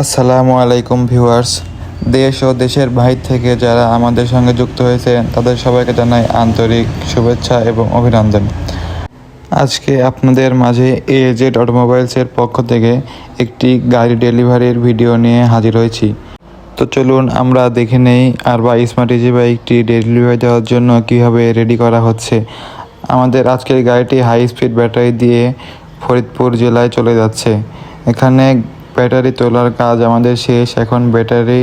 আসসালামু আলাইকুম ভিউয়ার্স। দেশ ও দেশের বাহির থেকে যারা আমাদের সঙ্গে যুক্ত হয়েছে তাদের সবাইকে জানাই আন্তরিক শুভেচ্ছা এবং অভিনন্দন। আজকে আপনাদের মাঝে এজেড অটোমোবাইলসের পক্ষ থেকে একটি গাড়ি ডেলিভারির ভিডিও নিয়ে হাজির হয়েছি। তো চলুন আমরা দেখে নেই আর বা স্মার্ট ইজি বাইকটি ডেলিভারি দেওয়ার জন্য কীভাবে রেডি করা হচ্ছে। আমাদের আজকের গাড়িটি হাই স্পিড ব্যাটারি দিয়ে ফরিদপুর জেলায় চলে যাচ্ছে। এখানে ব্যাটারি তোলার কাজ আমাদের শেষ। এখন ব্যাটারি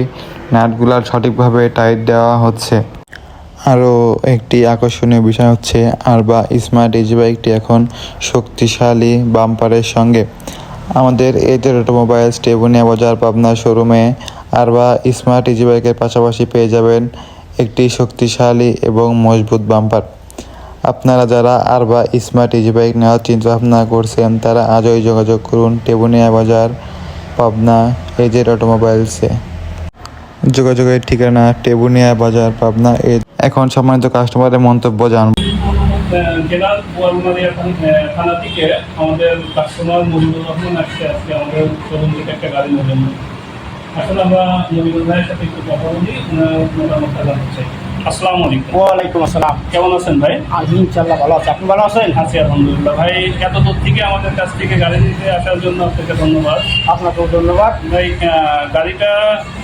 নাটগুলার সঠিকভাবে টাইট দেওয়া হচ্ছে। আরও একটি আকর্ষণীয় বিষয় হচ্ছে, আরবা স্মার্ট ইজি বাইকটি এখন শক্তিশালী বাম্পারের সঙ্গে। আমাদের এদের অটোমোবাইলস টেবুনিয়া বাজার পাবনা শোরুমে আরবা স্মার্ট ইজি বাইকের পাশাপাশি পেয়ে যাবেন একটি শক্তিশালী এবং মজবুত বাম্পার আপনারা যারা আরবা স্মার্ট ইজি বাইক নেওয়ার চিন্তা ভাবনা করছেন, তারা আজই যোগাযোগ করুন টেবুনিয়া বাজার পাবনা এজের অটোমোবাইলসে যোগাযোগের ঠিকানা টেবুনিয়া বাজার, পাবনা, এ এখন সম্মানিত কাস্টমারের মন্তব্য জানব। কাস্টমার আমরা আসসালামু আলাইকুম। ওয়ালাইকুম আসসালাম। কেমন আছেন ভাই? আজ ইনশাল্লাহ ভালো আছে। আপনি ভালো আছেন? আছি আলহামদুলিল্লাহ। ভাই এত দূর থেকে আমাদের কাছ থেকে গাড়ি নিতে আসার জন্য আপনাকে ধন্যবাদ। আপনাকেও ধন্যবাদ। ভাই গাড়িটা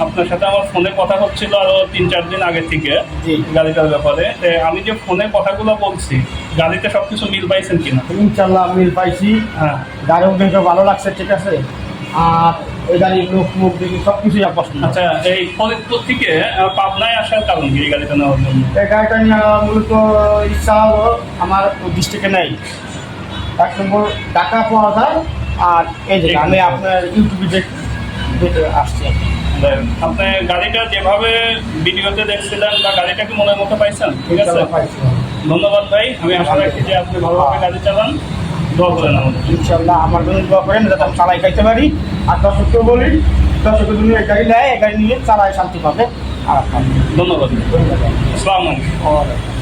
আপনার সাথে আমার ফোনে কথা হচ্ছিল আরও তিন চার দিন আগে থেকে গাড়িটার ব্যাপারে। আমি যে ফোনে কথাগুলো বলছি গাড়িতে সবকিছু মিল পাইছেন কিনা? ইনশাল্লাহ মিল পাইছি। হ্যাঁ। গাড়িও দেখে ভালো লাগছে ঠিক আছে। আর ওই গাড়ির লোক মুখ দেখি সব কিছুই পছন্দ। আচ্ছা এই ফরিদপুর থেকে পাবনায় আসার কারণ কি এই গাড়িটা নেওয়ার জন্য? এই গাড়িটা নিয়ে মূলত ইচ্ছা হলো আমার ডিস্ট্রিক্টে নেই। এক নম্বর টাকা পাওয়া যায় আর এই যে আমি আপনার ইউটিউবে দেখ আসছি আপনি গাড়িটা যেভাবে ভিডিওতে দেখছিলেন বা গাড়িটাকে মনের মতো পাইছেন? ঠিক আছে? ধন্যবাদ ভাই আমি আশা রাখি যে আপনি ভালোভাবে গাড়ি চালান। দোয়া করেন আমাদের। ইনশাল্লাহ আমার জন্য দোয়া করেন যাতে আমি চালাই খাইতে পারি। আর দর্শককেও বলি দর্শকের জন্য এই গাড়ি নেয় এই গাড়ি নিয়ে চালায় শান্তি পাবে। আর ধন্যবাদ ধন্যবাদ। আসসালামু আলাইকুম। ধন্যবাদ